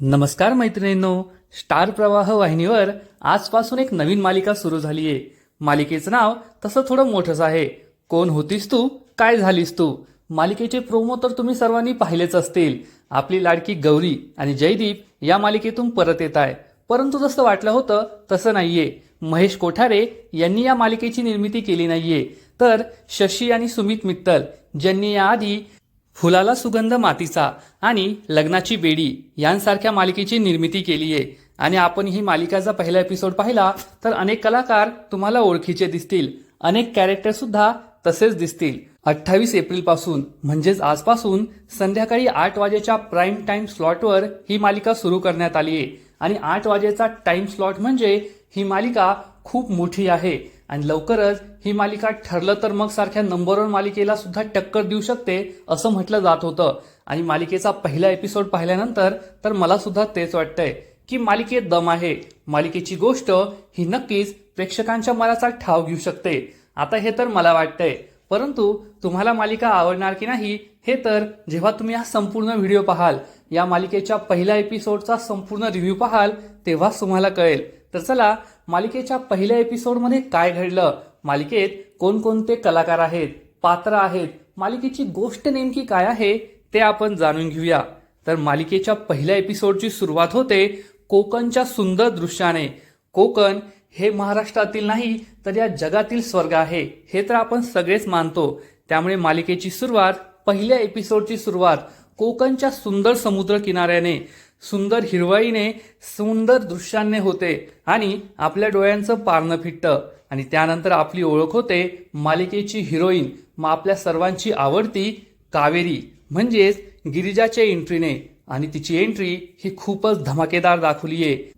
नमस्कार मैत्रिणींनो. स्टार प्रवाह वाहिनीवर आजपासून एक नवीन मालिका सुरू झाली आहे मालिकेचं नाव तसं थोडं मोठंच आहे. कोण होतीस तू? काय झालीस तू? मालिकेचे प्रोमो तर तुम्ही सर्वांनी पाहिलेच असतील. आपली लाडकी गौरी आणि जयदीप या मालिकेतून परत येत आहे. परंतु जसं वाटलं होतं तसं नाहीये. महेश कोठारे यांनी या मालिकेची निर्मिती केली नाहीये. तर शशी आणि सुमित मित्तल ज्यांनी याआधी फुलाला सुगंध मातीचा आणि लग्नाची बेडी यांसारख्या मालिकेची निर्मिती केली आहे आणि आपण ही मालिकाचा पहिला एपिसोड पाहिला तर अनेक कलाकार तुम्हाला ओळखीचे दिसतील. अनेक कॅरेक्टर सुद्धा तसेच दिसतील. अठ्ठावीस एप्रिलपासून म्हणजेच आजपासून संध्याकाळी आठ वाजेच्या प्राईम टाइम स्लॉटवर ही मालिका सुरू करण्यात आली आहे आणि आठ वाजेचा टाइम स्लॉट म्हणजे ही मालिका खूप मोठी आहे. आणि लवकरच ही मालिका ठरलं तर मग सारख्या नंबर वन मालिकेला सुद्धा टक्कर देऊ शकते असं म्हटलं जात होतं. आणि मालिकेचा पहिला एपिसोड पाहिल्यानंतर तर मला सुद्धा तेच वाटतंय की मालिकेत दम आहे. मालिकेची गोष्ट ही नक्कीच प्रेक्षकांच्या मनाचा ठाव घेऊ शकते. आता हे तर मला वाटतंय. परंतु तुम्हाला मालिका आवडणार की नाही हे तर जेव्हा तुम्ही हा संपूर्ण व्हिडिओ पाहाल या मालिकेच्या पहिल्या एपिसोडचा संपूर्ण रिव्ह्यू पाहाल तेव्हाच तुम्हाला कळेल. तर चला मालिकेच्या पहिल्या एपिसोडमध्ये काय घडलं? मालिकेत कोणकोणते कलाकार आहेत? पात्र आहेत? मालिकेची गोष्ट नेमकी काय आहे? ते आपण जाणून घेऊया. तर मालिकेच्या पहिल्या एपिसोडची सुरुवात होते कोकणच्या सुंदर दृश्याने. कोकण हे महाराष्ट्रातील नाही तर या जगातील स्वर्ग आहे. हे तर आपण सगळेच मानतो. त्यामुळे मालिकेची सुरुवात पहिल्या एपिसोडची सुरुवात कोकणच्या सुंदर समुद्र किनाऱ्याने. सुंदर हिरवाईने सुंदर दृश्यांनी होते आणि आपल्या डोळ्यांचं पारणं फिटतं. आणि त्यानंतर आपली ओळख होते मालिकेची हिरोईन मग आपल्या सर्वांची आवडती कावेरी म्हणजेच गिरिजाच्या एंट्रीने. आणि तिची एंट्री ही खूपच धमाकेदार दाखवली आहे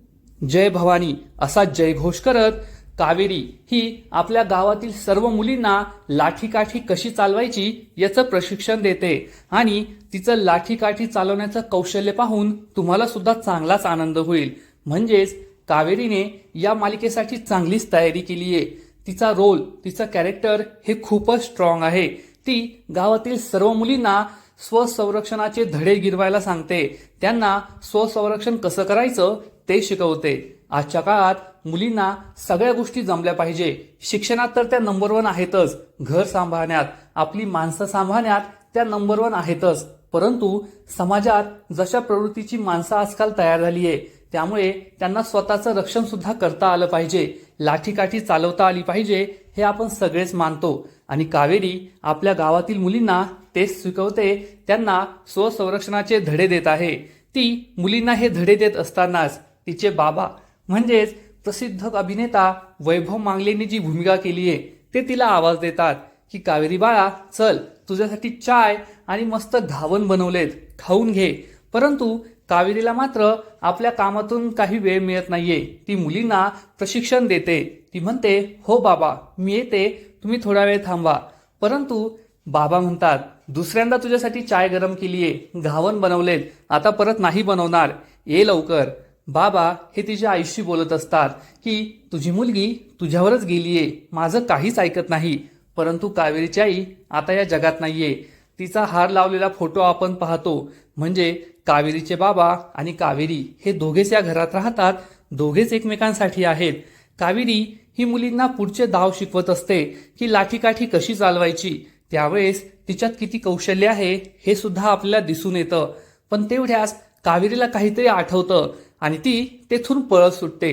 जय भवानी असा जयघोष करत कावेरी ही आपल्या गावातील सर्व मुलींना लाठीकाठी कशी चालवायची याचं प्रशिक्षण देते. आणि तिचं लाठीकाठी चालवण्याचं कौशल्य पाहून तुम्हाला सुद्धा चांगलाच आनंद होईल. म्हणजेच कावेरीने या मालिकेसाठी चांगलीच तयारी केली आहे. तिचा रोल तिचं कॅरेक्टर हे खूपच स्ट्रॉंग आहे. ती गावातील सर्व मुलींना स्वसंरक्षणाचे धडे गिरवायला सांगते. त्यांना स्वसंरक्षण कसं करायचं ते शिकवते. आजच्या काळात मुलींना सगळ्या गोष्टी जमल्या पाहिजे. शिक्षणात तर त्या नंबर वन आहेतच. घर सांभाळण्यात आपली माणसं सांभाळण्यात त्या नंबर वन आहेतच. परंतु समाजात जशा प्रवृत्तीची माणसं आजकाल तयार झाली आहे त्यामुळे त्यांना स्वतःचं रक्षण सुद्धा करता आलं पाहिजे. लाठीकाठी चालवता आली पाहिजे हे आपण सगळेच मानतो. आणि कावेरी आपल्या गावातील मुलींना तेच शिकवते त्यांना स्वसंरक्षणाचे धडे देत आहे. ती मुलींना हे धडे देत असतानाच तिचे बाबा म्हणजेच प्रसिद्ध अभिनेता वैभव मांगलेंनी जी भूमिका केली आहे ते तिला आवाज देतात की कावेरी बाळा चल तुझ्यासाठी चाय आणि मस्त घावन बनवलेत खाऊन घे. परंतु कावेरीला मात्र आपल्या कामातून काही वेळ मिळत नाहीये. ती मुलींना प्रशिक्षण देते. ती म्हणते हो बाबा मी येते. तुम्ही थोडा वेळ थांबा. परंतु बाबा म्हणतात दुसऱ्यांदा तुझ्यासाठी चाय गरम केलीये घावन बनवलेत. आता परत नाही बनवणार. ये लवकर. बाबा हे तिच्या आईशी बोलत असतात की तुझी मुलगी तुझ्यावरच गेलीये माझं काहीच ऐकत नाही. परंतु कावेरीची आई आता या जगात नाहीये. तिचा हार लावलेला फोटो आपण पाहतो. म्हणजे कावेरीचे बाबा आणि कावेरी हे दोघेच या घरात राहतात दोघेच एकमेकांसाठी आहेत. कावेरी ही मुलींना पुढचे दाव शिकवत असते की लाठीकाठी कशी चालवायची. त्यावेळेस तिच्यात किती कौशल्य आहे हे सुद्धा आपल्याला दिसून येतं. पण तेवढ्याच कावेरीला काहीतरी आठवतं. आणि ती तेथून पळत सुटते.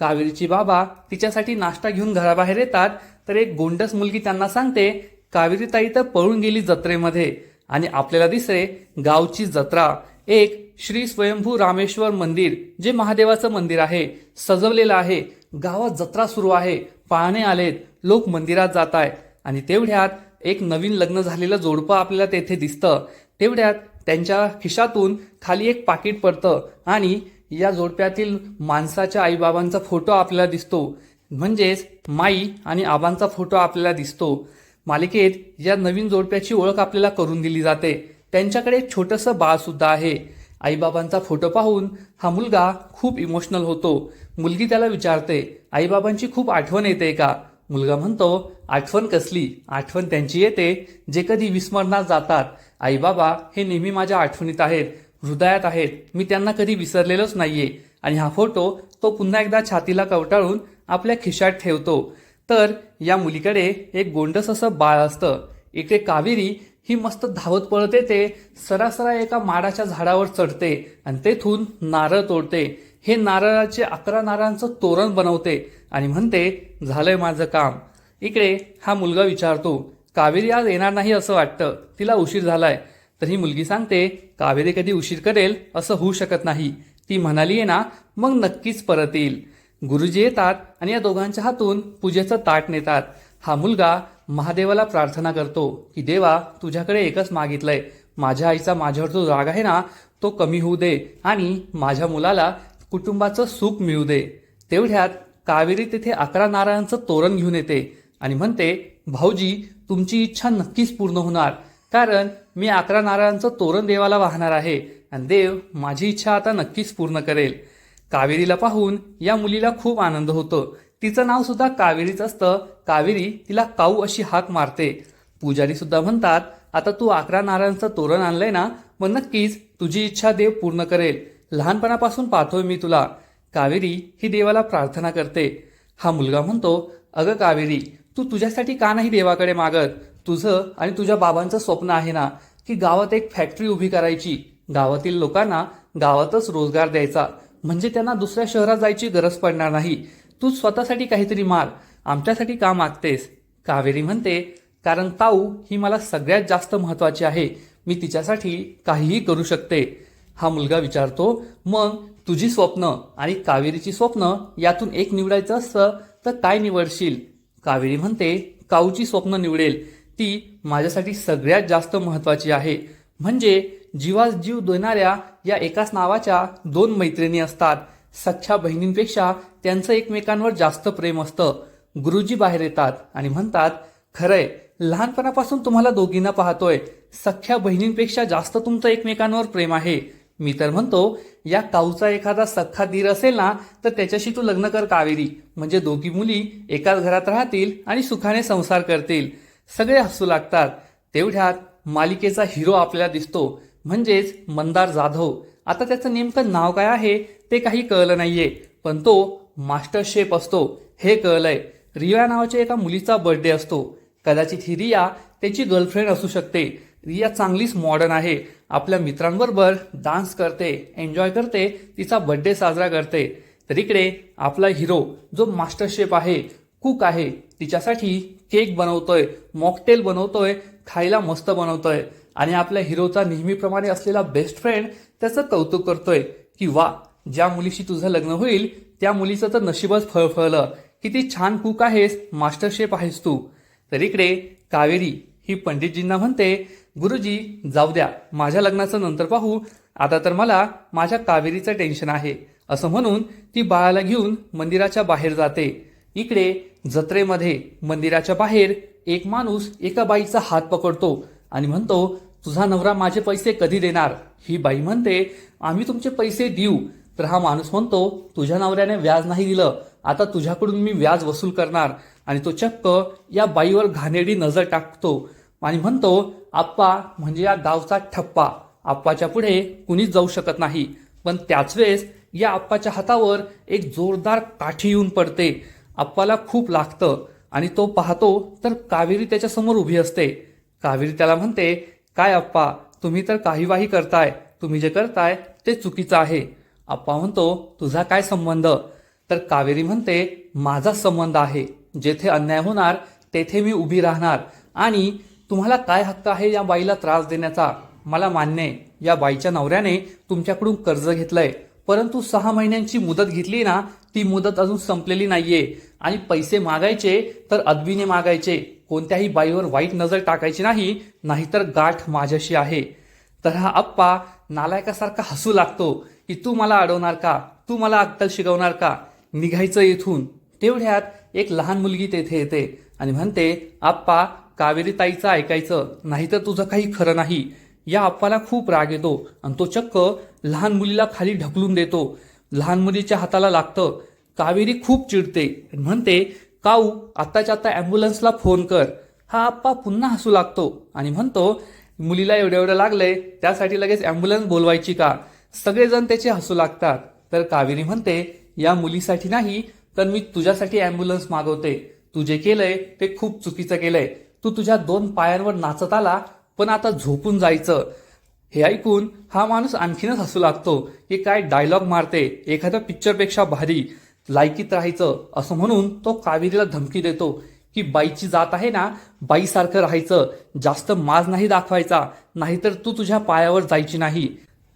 कावेरीची बाबा तिच्यासाठी नाश्ता घेऊन घराबाहेर येतात तर एक गोंडस मुलगी त्यांना सांगते कावेरी ताई तर पळून गेली जत्रेमध्ये आणि आपल्याला दिसते गावची जत्रा. एक श्री स्वयंभू रामेश्वर मंदिर जे महादेवाचं मंदिर आहे सजवलेलं आहे. गावात जत्रा सुरू आहे पाहणे आलेत लोक मंदिरात जात आहे आणि तेवढ्यात एक नवीन लग्न झालेलं जोडपं आपल्याला तेथे दिसतं. तेवढ्यात त्यांच्या खिशातून खाली एक पाकिट पडतं आणि या जोडप्यातील माणसाच्या आईबाबांचा फोटो आपल्याला दिसतो. म्हणजेच माई आणि आबांचा फोटो आपल्याला दिसतो. मालिकेत या नवीन जोडप्याची ओळख आपल्याला करून दिली जाते. त्यांच्याकडे एक छोटंसं बाळसुद्धा आहे. आईबाबांचा फोटो पाहून हा मुलगा खूप इमोशनल होतो. मुलगी त्याला विचारते आईबाबांची खूप आठवण येते का? मुलगा म्हणतो आठवण कसली? आठवण त्यांची येते जे कधी विस्मरणात जातात. आईबाबा हे नेहमी माझ्या आठवणीत आहेत. हृदयात आहेत. मी त्यांना कधी विसरलेलोच नाहीये. आणि हा फोटो तो पुन्हा एकदा छातीला कवटाळून आपल्या खिशात ठेवतो. तर या मुलीकडे एक गोंडस असं बाळ असतं. इकडे कावेरी ही मस्त धावत पळत येते सरासरा एका माडाच्या झाडावर चढते आणि तेथून नारळ तोडते. हे नारळाचे अकरा नारळांचं तोरण बनवते आणि म्हणते झालंय माझं काम. इकडे हा मुलगा विचारतो कावेरी आज येणार नाही असं वाटतं? तिला उशीर झालाय. तर ही मुलगी सांगते कावेरी कधी उशीर करेल असं होऊ शकत नाही. ती म्हणाली आहे ना मग नक्कीच परत येईल. गुरुजी येतात आणि या दोघांच्या हातून पूजेचं ताट नेतात. हा मुलगा महादेवाला प्रार्थना करतो की देवा तुझ्याकडे एकच मागितलंय. माझ्या आईचा माझ्यावर जो राग आहे ना तो कमी होऊ दे आणि माझ्या मुलाला कुटुंबाचं सुख मिळू दे. तेवढ्यात कावेरी तिथे अकरा नारळांचं तोरण घेऊन येते आणि म्हणते भाऊजी तुमची इच्छा नक्कीच पूर्ण होणार. कारण मी अकरा नारळांचं तोरण देवाला वाहणार आहे आणि देव माझी इच्छा आता नक्कीच पूर्ण करेल. कावेरीला पाहून या मुलीला खूप आनंद होतो. तिचं नाव सुद्धा कावेरीच असतं. कावेरी तिला काऊ अशी हाक मारते. पुजारी सुद्धा म्हणतात आता तू अकरा नारळांचं तोरण आणलंय ना मग नक्कीच तुझी इच्छा देव पूर्ण करेल. लहानपणापासून पाहतोय मी तुला. कावेरी ही देवाला प्रार्थना करते. हा मुलगा म्हणतो अगं कावेरी तू तुझ्यासाठी का नाही देवाकडे मागत? तुझं आणि तुझ्या बाबांचं स्वप्न आहे ना की गावात एक फॅक्टरी उभी करायची. गावातील लोकांना गावातच रोजगार द्यायचा. म्हणजे त्यांना दुसऱ्या शहरात जायची गरज पडणार नाही. तू स्वतःसाठी काहीतरी मार आमच्यासाठी का मागतेस? कावेरी म्हणते कारण ताऊ ही मला सगळ्यात जास्त महत्वाची आहे. मी तिच्यासाठी काहीही करू शकते. हा मुलगा विचारतो मग तुझी स्वप्न आणि कावेरीची स्वप्न यातून एक निवडायचं असतं तर काय निवडशील? कावेरी म्हणते काऊची स्वप्न निवडेल. ती माझ्यासाठी सगळ्यात जास्त महत्वाची आहे. म्हणजे जीवास जीव देणाऱ्या या एकाच नावाच्या दोन मैत्रिणी असतात. सख्ख्या बहिणींपेक्षा त्यांचं एकमेकांवर जास्त प्रेम असतं. गुरुजी बाहेर येतात आणि म्हणतात खरंय लहानपणापासून तुम्हाला दोघींना पाहतोय. सख्ख्या बहिणींपेक्षा जास्त तुमचं एकमेकांवर प्रेम आहे. मी तर म्हणतो या काऊचा एखादा सख्खा दीर असेल ना तर त्याच्याशी तू लग्न कर कावेरी. म्हणजे दोघी मुली एकाच घरात राहतील आणि सुखाने संसार करतील. सगळे हसू लागतात. तेवढ्यात मालिकेचा हिरो आपल्याला दिसतो. म्हणजेच मंदार जाधव. आता त्याचं नेमकं नाव काय आहे ते काही कळलं नाहीये. पण तो मास्टर शेफ असतो. हे कळलंय. रिया नावाच्या एका मुलीचा बर्थडे असतो. कदाचित ही रिया त्याची गर्लफ्रेंड असू शकते. रिया चांगलीच मॉडर्न आहे. आपल्या मित्रांबरोबर डान्स करते एन्जॉय करते तिचा बर्थडे साजरा करते. तर इकडे आपला हिरो जो मास्टर शेफ आहे कुक आहे तिच्यासाठी केक बनवतोय मॉकटेल बनवतोय खायला मस्त बनवतोय. आणि आपल्या हिरोचा नेहमीप्रमाणे असलेला बेस्ट फ्रेंड त्याचं कौतुक करतोय की वा ज्या मुलीशी तुझं लग्न होईल त्या मुलीचं तर नशीबच फळफळलं किती छान कुक आहेस मास्टर शेफ आहेस तू. तर इकडे कावेरी ही पंडितजींना म्हणते गुरुजी जाऊ द्या माझ्या लग्नाचं नंतर पाहू. आता तर मला माझ्या कावेरीचं टेन्शन आहे. असं म्हणून ती बाळाला घेऊन मंदिराच्या बाहेर जाते. इकडे जत्रेमध्ये मंदिराच्या बाहेर एक माणूस एका बाईचा हात पकडतो आणि म्हणतो तुझा नवरा माझे पैसे कधी देणार? ही बाई म्हणते आम्ही तुमचे पैसे देऊ. तर हा माणूस म्हणतो तुझ्या नवऱ्याने व्याज नाही दिलं. आता तुझ्याकडून मी व्याज वसूल करणार. आणि तो चक्क या बाईवर घाणेरडी नजर टाकतो आणि म्हणतो आप्पा म्हणजे या गावचा ठप्पा. आप्पाच्या पुढे कुणीच जाऊ शकत नाही. पण त्याच वेळेस या आप्पाच्या हातावर एक जोरदार काठी येऊन पडते. आप्पाला खूप लागतं आणि तो पाहतो तर कावेरी त्याच्यासमोर उभी असते. कावेरी त्याला म्हणते काय अप्पा तुम्ही तर काही वाही करताय. तुम्ही जे करताय ते चुकीचं आहे. अप्पा म्हणतो तुझा काय संबंध? तर कावेरी म्हणते माझा संबंध आहे. जेथे अन्याय होणार तेथे मी उभी राहणार. आणि तुम्हाला काय हक्क आहे या बाईला त्रास देण्याचा? मला मान्य आहे. या बाईच्या नवऱ्याने तुमच्याकडून कर्ज घेतलंय. परंतु सहा महिन्यांची मुदत घेतली ना ती मुदत अजून संपलेली नाहीये. आणि पैसे मागायचे तर अदबीने मागायचे. कोणत्याही बाईवर वाईट नजर टाकायची नाही नाहीतर गाठ माझ्याशी आहे. तर हा अप्पा नालायकासारखा हसू लागतो की तू मला अडवणार का? तू मला अक्कल शिकवणार का? निघायचं येथून तेवढ्यात एक लहान मुलगी तेथे येते आणि म्हणते आप्पा कावेरी ताईचं ऐकायचं नाहीतर तुझं काही खरं नाही. या आप्पाला खूप राग येतो आणि तो चक्क लहान मुलीला खाली ढकलून देतो. लहान मुलीच्या हाताला लागतं. कावेरी खूप चिडते. म्हणते काऊ आत्ताच्या आत्ता ॲम्ब्युलन्सला फोन कर. हा आप्पा पुन्हा हसू लागतो. आणि म्हणतो मुलीला एवढं एवढं लागलंय त्यासाठी लगेच ॲम्ब्युलन्स बोलवायची का? सगळेजण त्याचे हसू लागतात. तर कावेरी म्हणते या मुलीसाठी नाही तर मी तुझ्यासाठी ॲम्ब्युलन्स मागवते. तू जे केलंय ते खूप चुकीचं केलंय. तू तुझ्या दोन पायांवर नाचत आला पण आता झोपून जायचं. हे ऐकून हा माणूस आणखीनच हसू लागतो की काय डायलॉग मारते एखाद्या पिक्चरपेक्षा भारी लायकीत राहायचं असं म्हणून तो कावेरीला धमकी देतो की बाईची जात आहे ना बाईसारखं राहायचं जास्त माज नाही दाखवायचा नाहीतर तू तुझ्या पायावर जायची नाही.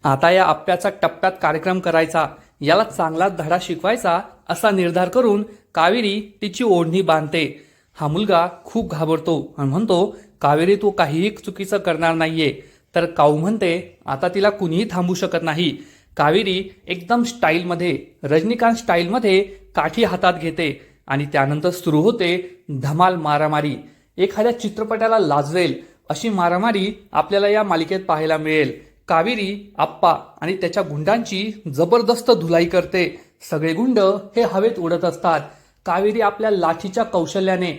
आता या आप्याचा टप्प्यात कार्यक्रम करायचा याला चांगलाच धडा शिकवायचा असा निर्धार करून कावेरी तिची ओढणी बांधते. हा मुलगा खूप घाबरतो आणि म्हणतो कावेरी तू काहीही चुकीचं करणार नाहीये. तर काऊ म्हणते आता तिला कुणीही थांबू शकत नाही. कावेरी एकदम स्टाईलमध्ये रजनीकांत स्टाईलमध्ये काठी हातात घेते आणि त्यानंतर सुरू होते धमाल मारामारी. एखाद्या चित्रपटाला लाजवेल अशी मारामारी आपल्याला या मालिकेत पाहायला मिळेल. कावेरी आप्पा आणि त्याच्या गुंडांची जबरदस्त धुलाई करते. सगळे गुंड हे हवेत उडत असतात. कावेरी आपल्या लाठीच्या कौशल्याने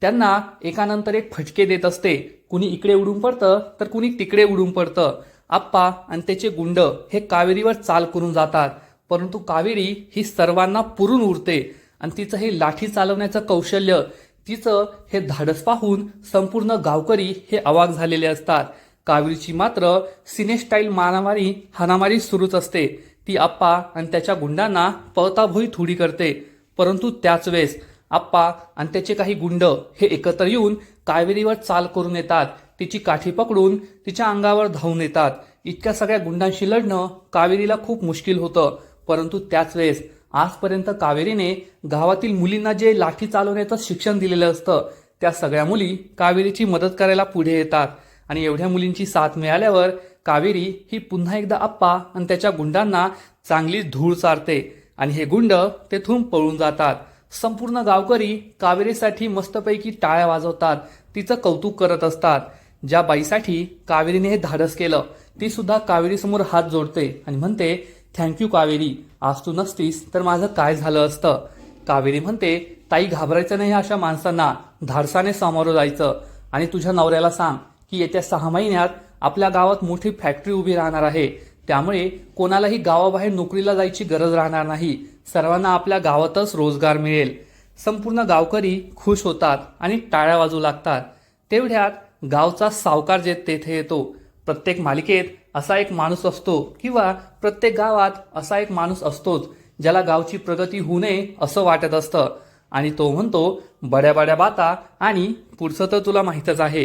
त्यांना एकानंतर एक फटके देत असते. कुणी इकडे उडून पडतं तर कुणी तिकडे उडून पडतं. आप्पा आणि त्याचे गुंड हे कावेरीवर चाल करून जातात. परंतु कावेरी ही सर्वांना पुरून उरते आणि तिचं हे लाठी चालवण्याचं कौशल्य तिचं हे धाडस पाहून संपूर्ण गावकरी हे अवाक झालेले असतात. कावेरीची मात्र सिनेस्टाईल मारामारी हानामारी सुरूच असते. ती आप्पा आणि त्याच्या गुंडांना पळताभोई थोडी करते. परंतु त्याच वेळेस आप्पा आणि त्याचे काही गुंड हे एकत्र येऊन कावेरीवर चाल करून येतात. तिची काठी पकडून तिच्या अंगावर धावून येतात. इतक्या सगळ्या गुंडांशी लढणं कावेरीला खूप मुश्किल होतं. परंतु त्याच वेळेस आजपर्यंत कावेरीने गावातील मुलींना जे लाठी चालवण्याचं शिक्षण दिलेलं असतं त्या सगळ्या मुली कावेरीची मदत करायला पुढे येतात. आणि एवढ्या मुलींची साथ मिळाल्यावर कावेरी ही पुन्हा एकदा आप्पा आणि त्याच्या गुंडांना चांगली धूळ चारते. आणि हे गुंड तेथून पळून जातात. संपूर्ण गावकरी कावेरीसाठी मस्तपैकी टाळ्या वाजवतात. तिचं कौतुक करत असतात. ज्या बाईसाठी कावेरीने हे धाडस केलं ती सुद्धा कावेरीसमोर हात जोडते आणि म्हणते थँक्यू कावेरी. आज तू नसतीस तर माझं काय झालं असतं? कावेरी म्हणते ताई घाबरायचं नाही अशा माणसांना. धाडसाने सामोरं जायचं. आणि तुझ्या नवऱ्याला सांग की येत्या सहा महिन्यात आपल्या गावात मोठी फॅक्टरी उभी राहणार आहे. त्यामुळे कोणालाही गावाबाहेर नोकरीला जायची गरज राहणार नाही. सर्वांना आपल्या गावातच रोजगार मिळेल. संपूर्ण गावकरी खुश होतात आणि टाळ्या वाजू लागतात. तेवढ्यात गावचा सावकार जे तेथे येतो. प्रत्येक मालिकेत असा एक माणूस असतो किंवा प्रत्येक गावात असा एक माणूस असतोच ज्याला गावची प्रगती होऊ नये असं वाटत असतं. आणि तो म्हणतो बड्या बड्या बाता आणि पुढचं तर तुला माहीतच आहे.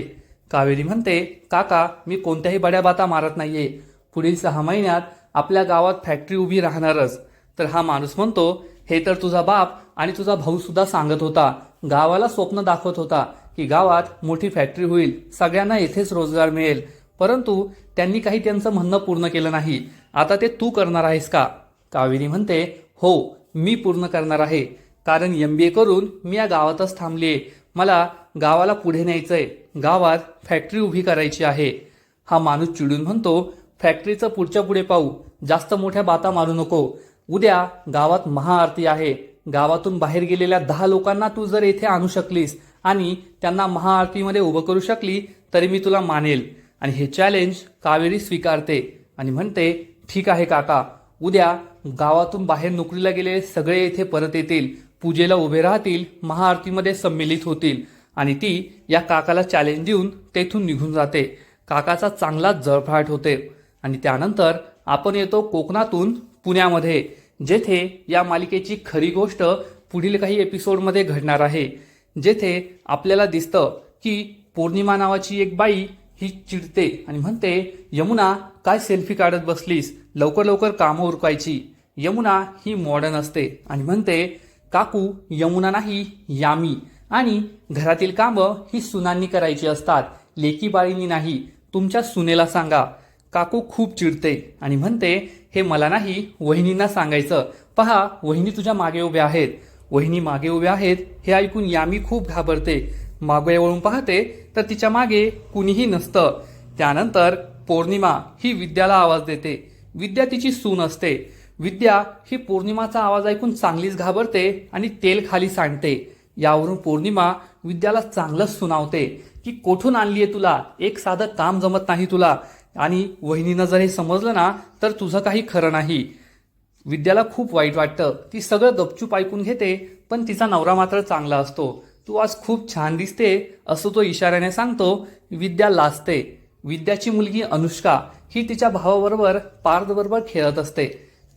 कावेरी म्हणते काका मी कोणत्याही बड्या बाता मारत नाहीये. पुढील सहा महिन्यात आपल्या गावात फॅक्टरी उभी राहणारच. तर हा माणूस म्हणतो हे तर तुझा बाप आणि तुझा भाऊ सुद्धा सांगत होता. गावाला स्वप्न दाखवत होता की गावात मोठी फॅक्टरी होईल. सगळ्यांना येथेच रोजगार मिळेल. परंतु त्यांनी काही त्यांचं म्हणणं पूर्ण केलं नाही. आता ते तू करणार आहेस का? कावेरी म्हणते हो मी पूर्ण करणार आहे. कारण एम बी ए करून मी या गावातच थांबलीये. मला गावाला पुढे न्यायचंय. गावात फॅक्टरी उभी करायची आहे. हा माणूस चिडून म्हणतो फॅक्टरीचं पुढच्या पुढे पाहू जास्त मोठ्या बाता मारू नको. उद्या गावात महाआरती आहे. गावातून बाहेर गेलेल्या दहा लोकांना तू जर येथे आणू शकलीस आणि त्यांना महाआरतीमध्ये उभं करू शकली तरी मी तुला मानेल. आणि हे चॅलेंज कावेरी स्वीकारते आणि म्हणते ठीक आहे काका उद्या गावातून बाहेर नोकरीला गेलेले सगळे येथे परत येतील. पूजेला उभे राहतील महाआरतीमध्ये सम्मिलित होतील आणि ती या काकाला चॅलेंज देऊन तेथून निघून जाते. काकाचा चांगला जळफाट होते. आणि त्यानंतर आपण येतो कोकणातून पुण्यामध्ये जेथे या मालिकेची खरी गोष्ट पुढील काही एपिसोडमध्ये घडणार आहे. जेथे आपल्याला दिसतं की पौर्णिमा नावाची एक बाई ही चिडते आणि म्हणते यमुना काय सेल्फी काढत बसलीस? लवकर लवकर कामं उरकायची. यमुना ही मॉडर्न असते. आणि म्हणते काकू यमुना नाही यामी. आणि घरातील कामं ही सुनांनी करायची असतात. लेकी बाळींनी नाही. तुमच्या सुनेला सांगा. काकू खूप चिडते आणि म्हणते हे मला नाही वहिनींना सांगायचं. पहा वहिनी तुझ्या मागे उभ्या आहेत. वहिनी मागे उभ्या आहेत हे ऐकून यामी खूप घाबरते. मागे वळून पाहते तर तिच्यामागे कुणीही नसतं. त्यानंतर पौर्णिमा ही विद्याला आवाज देते. विद्या तिची सून असते. विद्या ही पौर्णिमाचा आवाज ऐकून चांगलीच घाबरते आणि तेल खाली सांडते. यावरून पौर्णिमा विद्याला चांगलंच सुनावते की कोठून आणली आहे तुला? एक साधं काम जमत नाही तुला. आणि वहिनीनं जर हे समजलं ना तर तुझं काही खरं नाही. विद्याला खूप वाईट वाटतं. ती सगळं गपचूप ऐकून घेते पण तिचा नवरा मात्र चांगला असतो. तू आज खूप छान दिसते असं तो इशाऱ्याने सांगतो. विद्या लाजते. विद्याची मुलगी अनुष्का ही तिच्या भावाबरोबर पार्थबरोबर खेळत असते.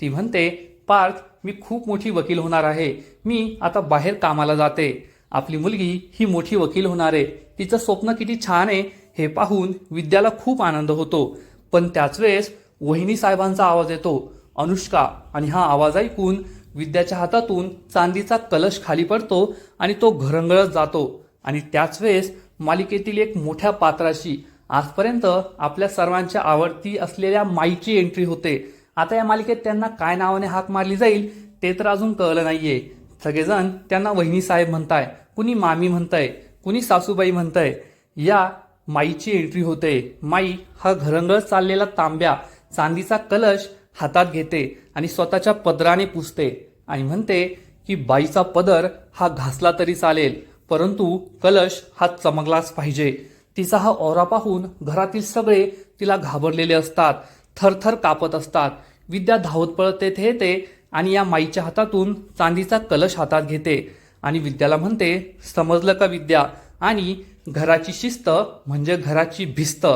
ती म्हणते पार्थ मी खूप मोठी वकील होणार आहे. मी आता बाहेर कामाला जाते. आपली मुलगी ही मोठी वकील होणार आहे. तिचं स्वप्न किती छान आहे हे पाहून विद्याला खूप आनंद होतो. पण त्याच वेळेस वहिनी साहेबांचा आवाज येतो. अनुष्का आणि हा आवाज ऐकून विद्याच्या हातातून चांदीचा कलश खाली पडतो आणि तो घरंगळत जातो. आणि त्याच वेळेस मालिकेतील एक मोठ्या पात्राशी आजपर्यंत आपल्या सर्वांच्या आवडती असलेल्या माईची एंट्री होते. आता या मालिकेत त्यांना काय नावाने हाक मारली जाईल ते तर अजून कळलं नाहीये. सगळेजण त्यांना वहिनी साहेब म्हणताय कुणी मामी म्हणताय कुणी सासूबाई म्हणताय या माईची एंट्री होते. माई हा घरंगळ चाललेला तांब्या चांदीचा कलश हातात घेते आणि स्वतःच्या पदराने पुसते. आणि म्हणते की बाईचा पदर हा घासला तरी चालेल परंतु कलश हा चमकलाच पाहिजे. तिचा हा ओरा पाहून घरातील सगळे तिला घाबरलेले असतात थरथर कापत असतात. विद्या धावत पळत तेथे येते आणि या माईच्या हातातून चांदीचा कलश हातात घेते. आणि विद्याला म्हणते समजलं का विद्या? आणि घराची शिस्त म्हणजे घराची भिस्त.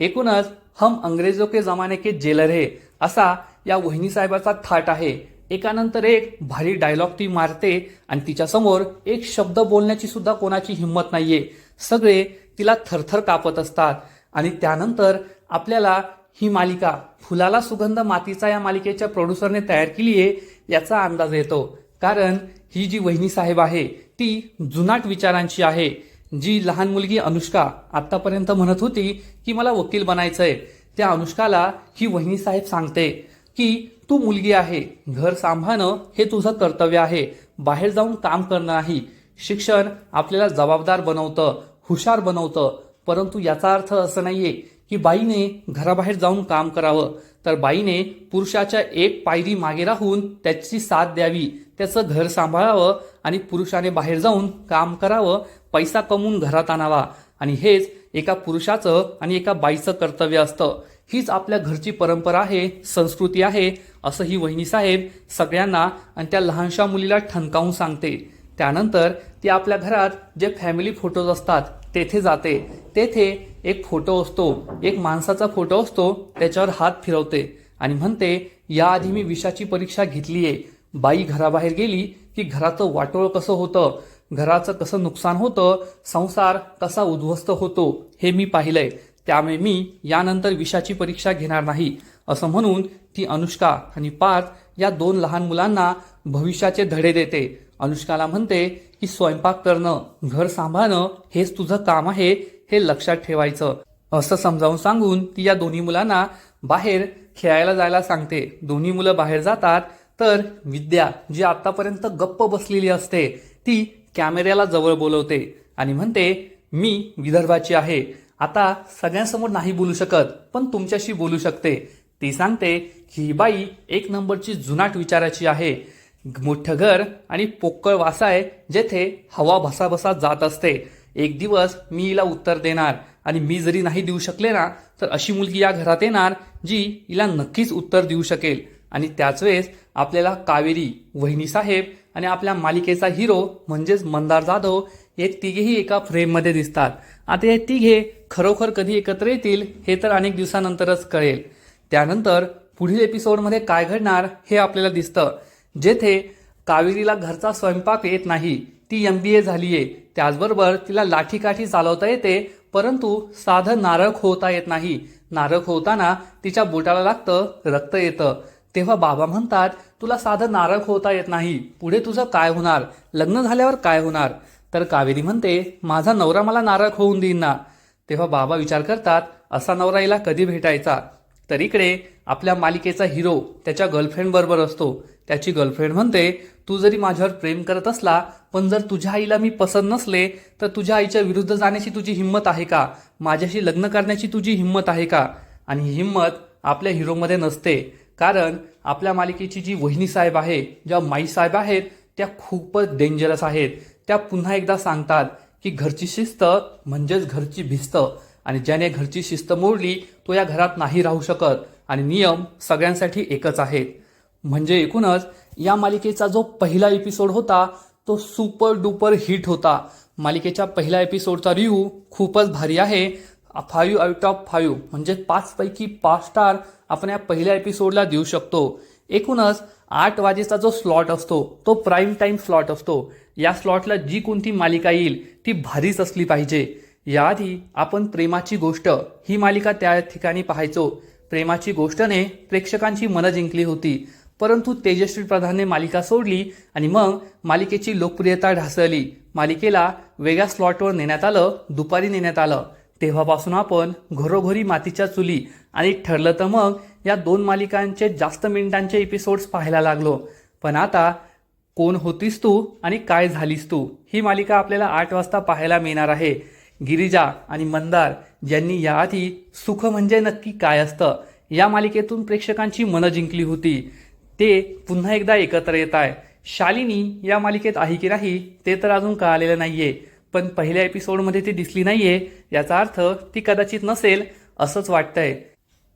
एकूणच हम अंग्रेजो के जमाने के जेलर हे असा या वहिनी साहेबाचा थाट आहे. एकानंतर एक भारी डायलॉग ती मारते आणि तिच्या समोर एक शब्द बोलण्याची सुद्धा कोणाची हिंमत नाहीये. सगळे तिला थरथर कापत असतात आणि त्यानंतर आपल्याला ही मालिका फुलाला सुगंध मातीचा या मालिकेच्या प्रोड्युसरने तयार केली आहे याचा अंदाज येतो. कारण ही जी वहिनी साहेब आहे ती जुनाट विचारांची आहे. जी लहान मुलगी अनुष्का आतापर्यंत म्हणत होती की मला वकील बनायचंय. त्या अनुष्काला ही वहिनी साहेब सांगते की तू मुलगी आहे. घर सांभाळणं हे तुझं कर्तव्य आहे. बाहेर जाऊन काम करणं नाही. शिक्षण आपल्याला जबाबदार बनवतं हुशार बनवतं. परंतु याचा अर्थ असं नाहीये की बाईने घराबाहेर जाऊन काम करावं. तर बाईने पुरुषाच्या एक पायरी मागे राहून त्याची साथ द्यावी. त्याचं घर सांभाळावं आणि पुरुषाने बाहेर जाऊन काम करावं पैसा कमवून घरात आणावा. आणि हेच एका पुरुषाचं आणि एका बाईचं कर्तव्य असतं. हीच आपल्या घरची परंपरा आहे संस्कृती आहे असं ही वहिनी साहेब सगळ्यांना आणि त्या लहानशा मुलीला ठणकावून सांगते. त्यानंतर ती आपल्या घरात जे फॅमिली फोटोज असतात तेथे जाते. तेथे एक फोटो असतो. एक माणसाचा फोटो असतो त्याच्यावर हात फिरवते. आणि म्हणते याआधी मी विषाची परीक्षा घेतली आहे बाई घराबाहेर गेली की घराचं वाटोळ कसं होतं? घराचं कसं नुकसान होतं संसार कसा उद्ध्वस्त होतो हे मी पाहिलंय. त्यामुळे मी यानंतर विषाची परीक्षा घेणार नाही असं म्हणून ती अनुष्का आणि पार्थ या दोन लहान मुलांना भविष्याचे धडे देते. अनुष्काला म्हणते की स्वयंपाक करणं घर सांभाळणं हेच तुझं काम आहे हे लक्षात ठेवायचं. असं समजावून सांगून ती या दोन्ही मुलांना बाहेर खेळायला जायला सांगते. दोन्ही मुलं बाहेर जातात तर विद्या जी आतापर्यंत गप्प बसलेली असते ती कॅमेऱ्याला जवळ बोलवते आणि म्हणते मी विदर्भाची आहे. आता सगळ्यांसमोर नाही बोलू शकत पण तुमच्याशी बोलू शकते. ती सांगते ही बाई एक नंबरची जुनाट विचाराची आहे. मोठं घर आणि पोकळ वासा आहे जेथे हवा भसाभसा जात असते. एक दिवस मी हिला उत्तर देणार आणि मी जरी नाही देऊ शकले ना तर अशी मुलगी या घरात येणार जी हिला नक्कीच उत्तर देऊ शकेल. आणि त्याच वेळेस आपल्याला कावेरी वहिनी साहेब आणि आपल्या मालिकेचा हिरो म्हणजेच मंदार जाधव हे तिघेही एका फ्रेममध्ये दिसतात. आता हे तिघे खरोखर कधी एकत्र येतील हे तर अनेक दिवसानंतरच कळेल. त्यानंतर पुढील एपिसोडमध्ये काय घडणार हे आपल्याला दिसतं. जेथे कावेरीला घरचा स्वयंपाक येत नाही ती एम बी ए झाली आहे त्याचबरोबर तिला लाठीकाठी चालवता येते परंतु साधं नारळ खोवता येत नाही. नारळ खोवताना तिच्या बोटाला लागतं रक्त येतं. तेव्हा बाबा म्हणतात तुला साधं नारळ खोवता येत नाही. पुढे तुझं काय होणार? लग्न झाल्यावर काय होणार? तर कावेरी म्हणते माझा नवरा मला नारळ खोवून देईन ना. तेव्हा बाबा विचार करतात असा नवरा हिला कधी भेटायचा? तर इकडे आपल्या मालिकेचा हिरो त्याच्या गर्लफ्रेंड बरोबर असतो. त्याची गर्लफ्रेंड म्हणते तू जरी माझ्यावर प्रेम करत असला पण जर तुझ्या आईला मी पसंत नसले तर तुझ्या आईच्या विरुद्ध जाण्याची तुझी हिंमत आहे का? माझ्याशी लग्न करण्याची तुझी हिंमत आहे का? आणि ही हिंमत आपल्या हिरोमध्ये नसते. कारण आपल्या मालिकेची जी वहिनी साहेब आहे ज्या माई साहेब आहेत त्या खूपच डेंजरस आहेत. त्या पुन्हा एकदा सांगतात की घरची शिस्त म्हणजेच घरची भिस्त आणि ज्याने घरची शिस्त मोडली तो या घरात नाही राहू शकत आणि नियम सगळ्यांसाठी एकच आहेत. म्हणजे एकूणच या मालिकेचा जो पहिला एपिसोड होता तो सुपर डुपर हिट होता. मालिकेच्या पहिल्या एपिसोडचा रिव्ह्यू खूपच भारी आहे. फाईव्ह आउट ऑफ फाईव्ह म्हणजे पाचपैकी पाच स्टार आपण या पहिल्या एपिसोडला देऊ शकतो. एकूणच आठ वाजेचा जो स्लॉट असतो तो प्राईम टाईम स्लॉट असतो. या स्लॉटला जी कोणती मालिका येईल ती भारीच असली पाहिजे. याआधी आपण प्रेमाची गोष्ट ही मालिका त्या ठिकाणी पाहायचो. प्रेमाची गोष्टने प्रेक्षकांची मनं जिंकली होती. परंतु तेजस्वी प्रधानने मालिका सोडली आणि मग मालिकेची लोकप्रियता ढासळली. मालिकेला वेगळ्या स्लॉटवर नेण्यात आलं दुपारी नेण्यात आलं. तेव्हापासून आपण घरोघरी मातीच्या चुली आणि ठरलं तर मग या दोन मालिकांचे जास्त मिनिटांचे एपिसोड्स पाहायला लागलो. पण आता कोण होतीस तू आणि काय झालीस तू ही मालिका आपल्याला आठ वाजता पाहायला मिळणार आहे. गिरिजा आणि मंदार यांनी याआधी सुख म्हणजे नक्की काय असतं? या मालिकेतून प्रेक्षकांची मनं जिंकली होती. ते पुन्हा एकदा एकत्र येत आहे शालिनी या मालिकेत आहे की नाही ते तर अजून कळालेलं नाहीये. पण पहिल्या एपिसोडमध्ये ती दिसली नाहीये याचा अर्थ ती कदाचित नसेल असंच वाटतंय.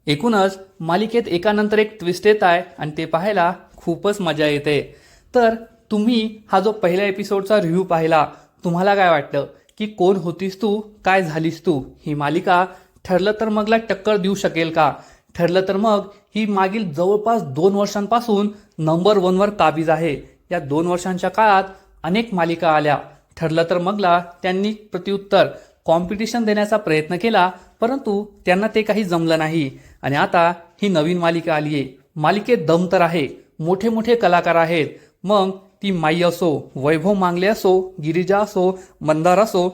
एकूणच मालिकेत एकानंतर एक ट्विस्ट येत आहे आणि ते पाहायला खूपच मजा येते. तर तुम्ही हा जो पहिल्या एपिसोडचा रिव्ह्यू पाहिला तुम्हाला काय वाटतं? की कोण होतीस तू? काय झालीस तू? ही मालिका ठरलं तर मगला टक्कर देऊ शकेल का? ठरलं तर मग ही मागील जवळपास दोन वर्षांपासून नंबर वनवर काबीज आहे. या दोन वर्षांच्या काळात अनेक मालिका आल्या. ठरलं तर मगला त्यांनी प्रत्युत्तर. कॉम्पिटिशन देण्याचा प्रयत्न केला परंतु त्यांना ते काही जमलं नाही. आणि आता ही नवीन मालिका आली आहे मालिकेत दम तर आहे मोठे मोठे कलाकार आहेत. मग ती माई असो वैभव मांगले असो गिरिजा असो मंदार असो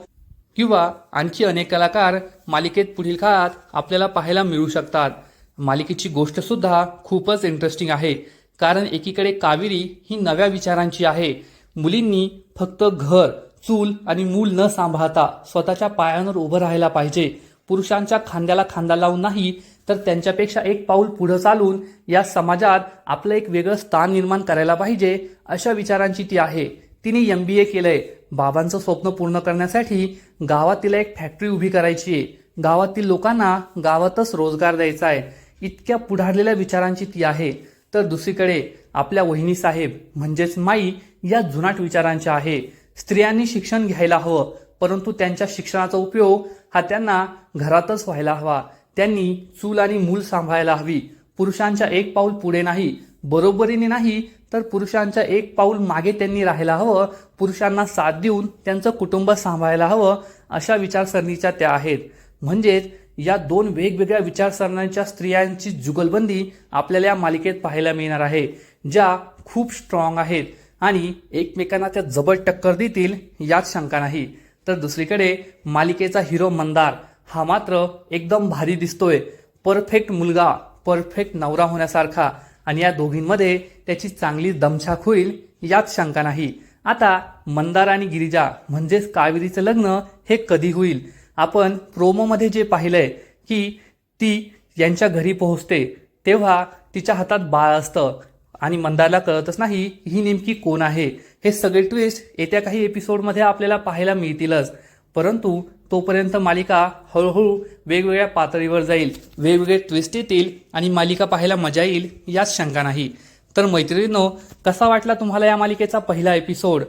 किंवा आणखी अनेक कलाकार मालिकेत पुढील काळात आपल्याला पाहायला मिळू शकतात. मालिकेची गोष्ट सुद्धा खूपच इंटरेस्टिंग आहे. कारण एकीकडे कावेरी ही नव्या विचारांची आहे. मुलींनी फक्त घर चूल आणि मूल न सांभाळता स्वतःच्या पायांवर उभं राहायला पाहिजे. पुरुषांच्या खांद्याला खांदा लावून नाही तर त्यांच्यापेक्षा एक पाऊल पुढं चालून या समाजात आपलं एक वेगळं स्थान निर्माण करायला पाहिजे अशा विचारांची ती आहे. तिने एम बी ए केलंय. बाबांचं स्वप्न पूर्ण करण्यासाठी गावात तिला एक फॅक्टरी उभी करायची आहे. गावातील लोकांना गावातच रोजगार द्यायचा आहे. इतक्या पुढारलेल्या विचारांची ती आहे. तर दुसरीकडे आपल्या वहिनी साहेब म्हणजेच माई या जुनाट विचारांच्या आहे. स्त्रियांनी शिक्षण घ्यायला हवं परंतु त्यांच्या शिक्षणाचा उपयोग हा त्यांना घरातच व्हायला हवा. त्यांनी चूल आणि मूल सांभाळायला हवी. पुरुषांच्या एक पाऊल पुढे नाही बरोबरीने नाही तर पुरुषांच्या एक पाऊल मागे त्यांनी राहायला हवं. पुरुषांना साथ देऊन त्यांचं कुटुंब सांभाळायला हवं अशा विचारसरणीच्या त्या आहेत. म्हणजेच या दोन वेगवेगळ्या विचारसरण्यांच्या स्त्रियांची जुगलबंदी आपल्याला या मालिकेत पाहायला मिळणार आहे ज्या खूप स्ट्रॉंग आहेत. आणि एकमेकांना त्या जबर टक्कर देतील यात शंका नाही. तर दुसरीकडे मालिकेचा हिरो मंदार हा मात्र एकदम भारी दिसतोय. परफेक्ट मुलगा परफेक्ट नवरा होण्यासारखा आणि या दोघींमध्ये त्याची चांगली दमछाक होईल यात शंका नाही. आता मंदार आणि गिरिजा म्हणजेच कावेरीचं लग्न हे कधी होईल? आपण प्रोमोमध्ये जे पाहिलंय की ती यांच्या घरी पोहोचते तेव्हा तिच्या हातात बाळ असतं. आणि मंदारला कळतच नाही ही नेमकी कोण आहे? हे सगळे ट्विस्ट येत्या काही एपिसोडमध्ये आपल्याला पाहायला मिळतीलच. परंतु तोपर्यंत मालिका हळूहळू वेगवेगळ्या पातळीवर जाईल. वेगवेगळे ट्विस्ट येतील आणि मालिका पाहायला मजा येईल यात शंका नाही. तर मैत्रिणींनो कसा वाटला तुम्हाला या मालिकेचा पहिला एपिसोड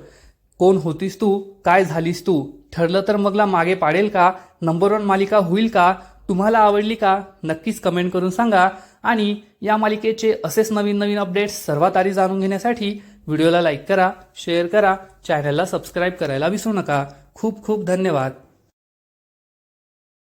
कोण होतीस तू? काय झालीस तू? ठरलं तर मगला मागे पाडेल का? नंबर वन मालिका होईल का? तुम्हाला आवडली का नक्कीच कमेंट करून सांगा. आणि या मालिकेचे असेच नवीन नवीन अपडेट्स सर्वात आधी जाणून घेण्यासाठी व्हिडिओला लाईक करा शेअर करा चॅनलला सबस्क्राईब करायला विसरू नका. खूप खूप धन्यवाद.